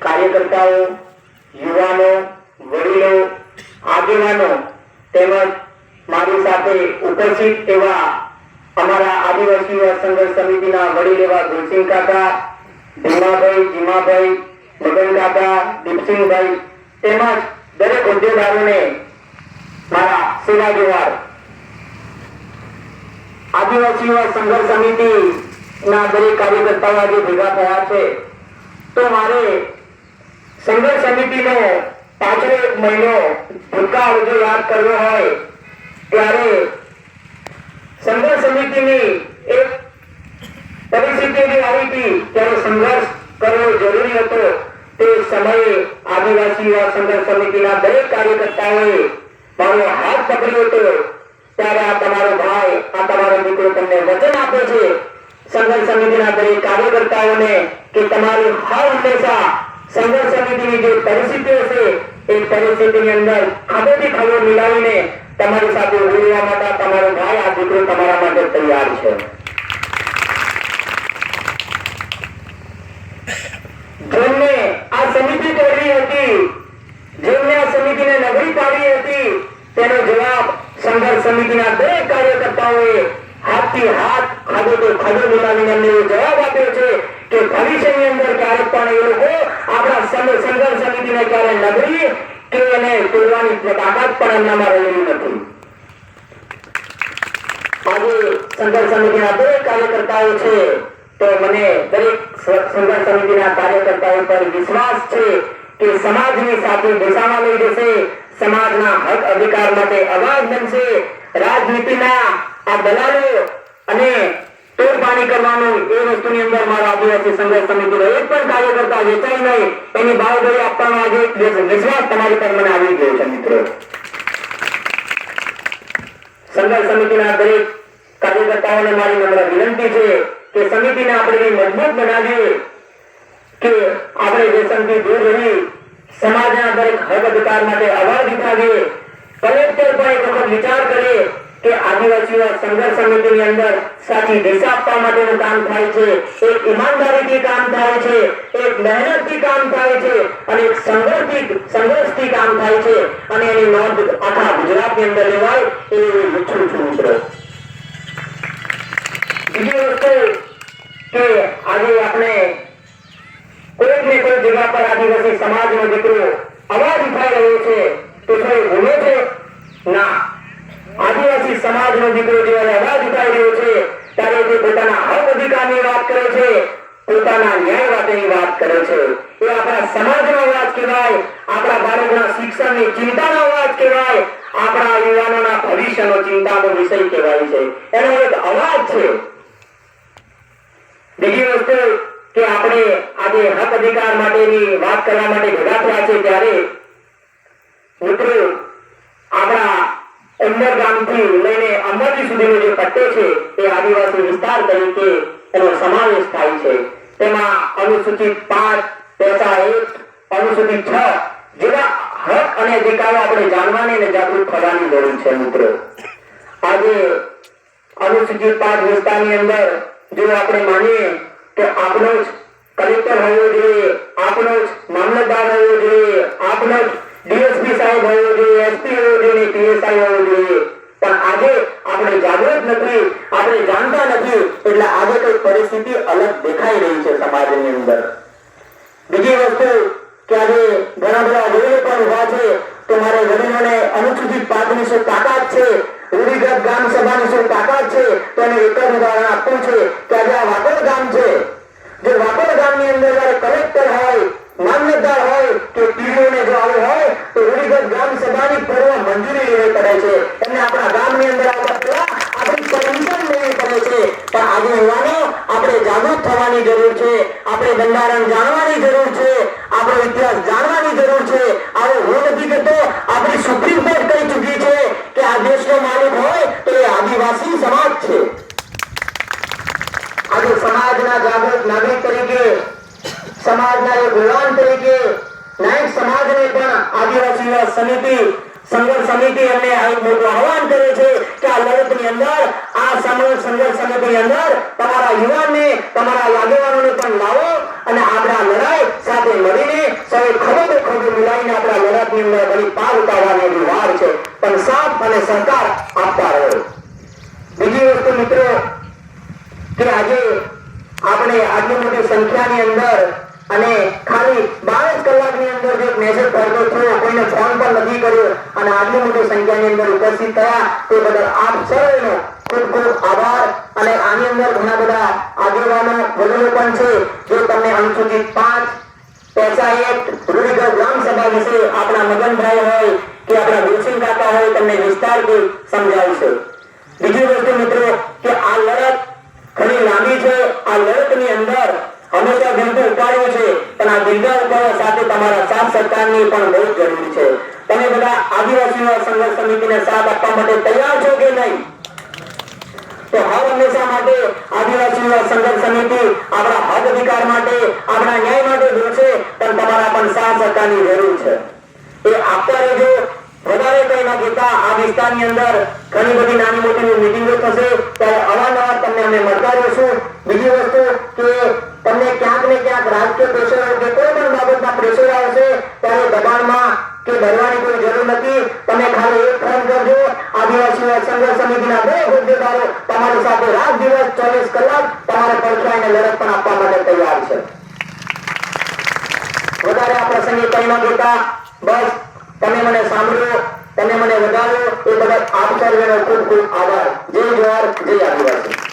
કાર્યકર્તાઓ, યુવાનો, વડીલો, આગેવાનો તેમજ મારી સાથે ઉપસ્થિત એવા અમારા આદિવાસી સંઘર્ષ સમિતિના વડીલ એવા ગુલસિંહ કાકા, ભીમાભાઈ, જીમાભાઈ મગન કાકા દીપસિંહભાઈ તેમજ દરેક હોદ્દેદારોને મારા સેવા જુવાર આદિવાસી યુવા સંઘર્ષ સમિતિ ના દરેક કાર્યકર્તાઓ આજે ભેગા થયા છે. તો મારે સંઘર્ષ સમિતિનો પાછળ એક મહિનો ભૂતકાળ જો યાદ કરવો હોય, ત્યારે સંઘર્ષ સમિતિની એક પરિસ્થિતિ એવી આવી હતી, ત્યારે સંઘર્ષ કરવો જરૂરી હતો. તે સમયે આદિવાસી સંઘર્ષ સમિતિના દરેક કાર્યકર્તાઓએ મારો હાથ પકડ્યો હતો ત્યારે આ તમારો ભાઈ, આ તમારો દીકરો તમને વચન આપે છે. સંઘર્ષ સમિતિના દરેક કાર્યકર્તાઓને કે તમારી હર હંમેશા સંઘર્ષ સમિતિની જે પરિસ્થિતિ હશે, એ પરિસ્થિતિની અંદર ખભેથી ખભો મિલાવીને તમારી સાથે ઊભી માટે તમારો ભાઈ, આ દીકરો તમારા માટે તૈયાર છે જેમને આ સમિતિ તોડવી હતી જેમને આ સમિતિને નબળી પાડી હતી જવાબ સંઘર્ષ સમિતિના દરેક કાર્યકર્તાઓએ હાથથી હાથ ખાધો તો ખાધો મિલાવીને અમને જવાબ આપ્યો છે કે ભવિષ્યની અંદર ક્યારેક પણ એ લોકો આપણા સંઘ- સંઘર્ષ સમિતિને ક્યારે નબળી કે એને તોડવાની તાકાત પણ એમનામાં રહેલી નથી. આજે સંઘર્ષ સમિતિના દરેક કાર્યકર્તાઓ છે તો મને દરેક સંઘર્ષ સમિતિના કાર્યકર્તાઓ પર વિશ્વાસ છે કે સમાજની સાથે દિશામાં લઈ જશે સમાજના હક અધિકાર માટે અવાજ બનશે. રાજનીતિના આ દલાલો અને તોડપાણી કરવાનું એ વસ્તુની અંદર મારો આદિવાસી સંઘર્ષ સમિતિનો એક પણ કાર્યકર્તા વેચાઈ નહીં. એની બાવગડી આપવાનો આજે વિશ્વાસ તમારી પર મને આવી ગયો છે, મિત્રો. સંઘર્ષ સમિતિના દરેક કાર્યકર્તાઓને મારી નમ્ર વિનંતી છે કે સમિતિને આપણે મજબૂત બનાવીએ કે આપણે વ્યસનથી દૂર રહી સમાજના દરેક હક અધિકાર માટે અવાજ ઉઠાવીએ કલેક્ટર પણ એક વખત વિચાર કરીએ કે આદિવાસીઓ સંઘર્ષ સમિતિની અંદર સાચી દિશા આપવા માટેનું કામ થાય છે, એક ઈમાનદારીથી કામ થાય છે, એક મહેનતથી કામ થાય છે અને એક સંઘર્ષથી સંઘર્ષથી કામ થાય છે અને એની નોંધ આખા ગુજરાતની અંદર લેવાય એવું ઈચ્છું છું મિત્રો બીજી વસ્તુ કે આજે આપણે કોઈક ને કોઈ જગ્યા પર આદિવાસી સમાજનો દીકરો અવાજ ઉઠાઈ રહ્યો છે તો શું એ ગુનો છે ના સમાજનો દીકરો જ્યારે અવાજ રહ્યો છે. ત્યારે તે પોતાના હક અધિકારની વાત કરે છે. પોતાના ન્યાય માટેની વાત કરે છે. એ આપણા સમાજનો અવાજ કહેવાય. આપણા બાળકોના શિક્ષણની ચિંતાનો અવાજ કહેવાય. આપણા યુવાનોના ભવિષ્યનો ચિંતાનો વિષય કહેવાય છે. એનો એક અવાજ છે. બીજી વસ્તુ કે આપણે આજે હક અધિકાર માટેની વાત કરવા માટે ભેગા થયા છે ત્યારે મિત્રો, આપણા ઉંમર ગામથી લઈને અંબાજી સુધીનો જે પટ્ટો છે, એ આદિવાસી વિસ્તાર તરીકે એનો સમાવેશ થાય છે. તેમાં અનુસૂચિત પાંચ, પેસા એક, અનુસૂચિત છ જેવા હક અને અધિકારો આપણે જાણવાની અને જાગૃત થવાની જરૂર છે મિત્રો. આજે અનુસૂચિત પાંચ વિસ્તારની અંદર જો આપણે માનીએ કે આપણો જ કલેક્ટર હોવો જોઈએ આપણો જ મામલતદાર હોવો જોઈએ આપણો જ ડીએસપી સાહેબ હોવો જોઈએ, એસપી હોવો જોઈએ. પીએસઆઈ સભાની તાકાત છે? તો એક ઉદાહરણ આપવું છે કે આજે આ વાકોડ ગામ છે. જે વાકોડ ગામની અંદર કલેક્ટર હોય, માન્યતા હોય કે પીડીઓને જો આવું હોય, તો રૂઢિગત ગામ સભાની પૂર્વ મંજૂરી લેવી પડે છે. એમને આપણા ગામની અંદર આદિવાસી સમાજ છે. આજે સમાજના જાગૃત નાગરિક તરીકે, સમાજના એક ગુલામ તરીકે નાયક સમાજને પણ આદિવાસી સમિતિ સંઘર્ષ સમિતિ એમને મોટું આહવાન કરે છે કે આ લડતની અંદર, આ સમય સંઘર્ષ સમિતિની અંદર તમારા યુવાનને, તમારા આગેવાનોને પણ લાવો અને આપણા લડાઈ સાથે મળીને સૌ ખબર ખબર મિલાવીને આપણા લડતની અંદર ઘણી પાર ઉતારવાની વાર છે. પણ સાથ અને સહકાર આપતા રહે. બીજી વસ્તુ મિત્રો, કે આજે આપણે આટલી મોટી સંખ્યાની અંદર અને ખાલી બાવીસ કલાકની અંદર જે મેસેજ ફરતો થયો કોઈને ફોન પણ નથી કર્યો. અને આટલી મોટી સંખ્યાની અંદર ઉપસ્થિત થયા. તે બદલ આપ સૌનો ખૂબ ખૂબ આભાર. અને આની અંદર ઘણા બધા આગેવાનો વગેરે પણ છે. જો તમને અનુસૂચિત પાંચ પૈસા એક રૂઢિગત ગ્રામ સભા વિશે આપણા મગનભાઈ હોય કે આપણા ગુલસિંહ કાકા હોય, તમને વિસ્તારથી સમજાવશે. બીજી વસ્તુ મિત્રો, કે આ લડત ઘણી લાંબી છે. આ લડતની અંદર હંમેશા દિલથી ઉપાડ્યું છે, પણ આ દિલના ઉપાડવા સાથે તમારા સાથ સરકારની પણ બહુ જરૂરી છે. તમે બધા આદિવાસીઓ સંઘર્ષ સમિતિને સાથ આપવા માટે તૈયાર છો કે નહીં? તો હર હંમેશા માટે આદિવાસી સંઘર્ષ સમિતિ આપણા હક અધિકાર માટે, આપણા ન્યાય માટે જોશે, પણ તમારા પણ સાથ સરકારની જરૂર છે. એ આપતા રહેજો તમારી સાથે રાત દિવસ ચોવીસ કલાક તમારે પડખાઈને લડત પણ આપવા માટે તૈયાર છે. વધારે આ પ્રસંગે કઈ ન બસ તમે મને સાંભળ્યો તમે મને વધારો, એ બદલ આપ સર્વેનો ખૂબ ખૂબ આભાર. જય જવાહર, જય આદિવાસી.